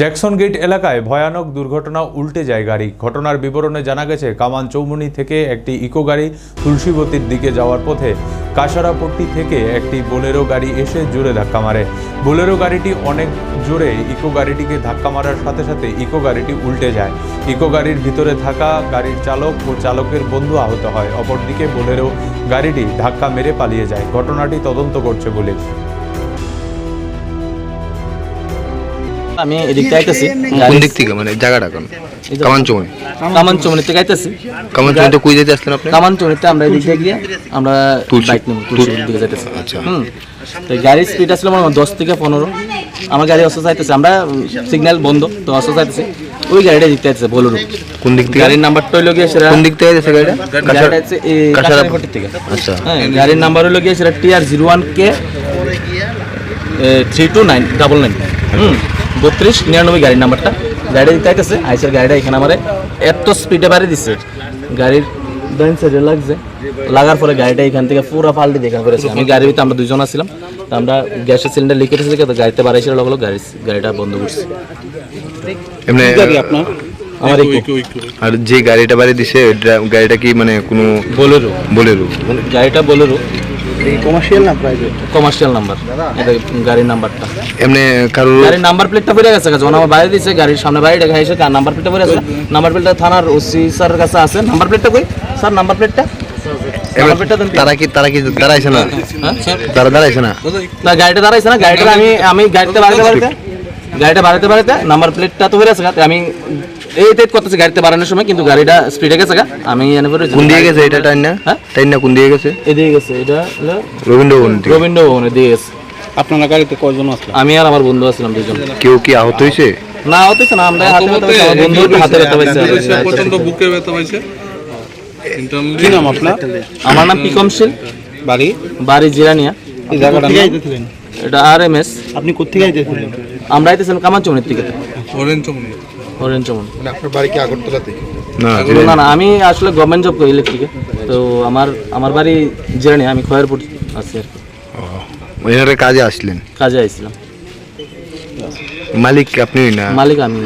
Jackson gate এলাকায় ভয়ানক দুর্ঘটনা উল্টে যায় গাড়ি। ঘটনার বিবরণে জানা গেছে, কামান চৌমুনি থেকে একটি ইকো গাড়ি তুলসীবতীর দিকে যাওয়ার পথে কাসারাপট্টি থেকে একটি বোলেরো গাড়ি এসে জোরে ধাক্কা মারে। বোলেরো গাড়িটি অনেক জোরে ইকো গাড়িটিকে ধাক্কা মারার সাথে সাথে ইকো গাড়িটি উল্টে যায়। ইকো গাড়ির ভিতরে থাকা গাড়ির চালক ও চালকের বন্ধু আহত হয়। অপরদিকে বোলেরো গাড়িটি ধাক্কা মেরে পালিয়ে যায়। ঘটনাটি তদন্ত করছে পুলিশ। আমি এদিকটা আইতেছি। কোন দিক থেকে? মানে জায়গাটা কোন? কামান চৌমনি কামান চমনিতে গাইতেছি কামান চৌমনি কুই যেতে আসলেন আপনি? কামান চমনিতে আমরা এদিক দিয়ে গিয়ে আমরা বাইক নেব তুলসীর দিকে যাইতেছি। আচ্ছা। হুম। তো গাড়ির স্পিড আসলে হয় দশ থেকে পনেরো। আমার গাড়ি অস্ত চাইতেছে আমরা সিগন্যাল বন্ধ তো অস্ত চাইতেছি ওই গাড়িটা দিকতে যাচ্ছে বলুন কোন দিক থেকে? গাড়ির নাম্বারটা হইল গিয়ে সেটা কোন দিক থেকে যেতে গাড়িটা? গাড়িটা হচ্ছে কাঁসারা- থেকে। আচ্ছা। হ্যাঁ গাড়ির নাম্বার হলো গিয়ে সেটা TR zero one K three two nine double nine হুম। বত্রিশ নিরানব্বই গাড়ির নাম্বারটা। গাড়ি দিতে আইসার গাড়িটা এখানে আমার এত স্পিডে বাড়ি দিচ্ছে গাড়ির ডাইন সাইডে লাগছে। লাগার পরে গাড়িটা এখান থেকে পুরো পাল্টে এখানে করেছে। আমি গাড়ির ভিতরে আমরা দুজন আসছিলাম তো আমরা গ্যাসের সিলিন্ডার লিক করেছি দেখে তো গাড়িতে বাড়াইছিল লগ লগ গাড়ি গাড়িটা বন্ধ করছে। এমনি আমার একটু আর যে গাড়িটা বাড়ি দিছে গাড়িটা কি মানে কোনো বোলেরো। বলেরো? গাড়িটা বোলেরো। কমার্শিয়াল না প্রাইভেট কমার্শিয়াল নাম্বার এটা গাড়ির নাম্বারটা এমনি কারোর গাড়ির নাম্বার প্লেটটা পড়ে গেছে যখন আমার বাইরে দিছে গাড়ির সামনে বাইরে দেখা এসে নাম্বার প্লেটটা পড়ে আছে নাম্বার প্লেটটা থানার ওসি স্যারের কাছে আছে। নাম্বার প্লেটটা কই? স্যার নাম্বার প্লেটটা প্লেটটা তারা কি তারা কি দাঁড়াইছে না? হ্যাঁ তারা দাঁড়াইছে না? না গাড়িটা দাঁড়াইছে না। গাড়িটা আমি আমি গাড়িতে বাড়াতে বাড়াতে গাড়িটা বাড়াতে বাড়াতে নাম্বার প্লেটটা তো হয়ে আছে গা, তো আমি এই তেজ করতেছি গাড়িতে বাড়ানোর সময় কিন্তু গাড়িটা স্পিডে গেছে গা। আমি এনে পরে কোন দিকে গেছে এটা টাইন? না হ্যাঁ? টাইন না কোন দিয়ে গেছে? এদিকে গেছে এটা হলো রবীন্দ্র ভবন রবীন্দ্র ভবনের দিকে গেছে। আপনার গাড়িতে কয়জন আসলো আমি আর আমার বন্ধু আসছিলাম দুজন। কেউ কি আহত হয়েছে না হতেছে না আমরা হাতে ব্যথা পাইছি, বন্ধু হাতে ব্যথা পাইছে। প্রচণ্ড বুকে ব্যথা পাইছে। কি নাম আপনার? আমার নাম পিকমশীল বাড়ি? বাড়ি জিরানিয়া। এই জায়গাটা আইতেছিলেন? এটা আর এম এস আপনি কোথেকে আইতেছিলেন আমরা আইতেছিলাম কামাচমনির থেকে অরেঞ্জ চমনি হরেন চমন না না না আমি আসলে গভর্নমেন্ট জব করি ইলেকট্রিকে তো আমার আমার বাড়ি জেনে আমি খয়েরপুর আছি আর কি। কাজে আসলেন? কাজে আইছিলাম। মালিক আপনি না? মালিক আমি।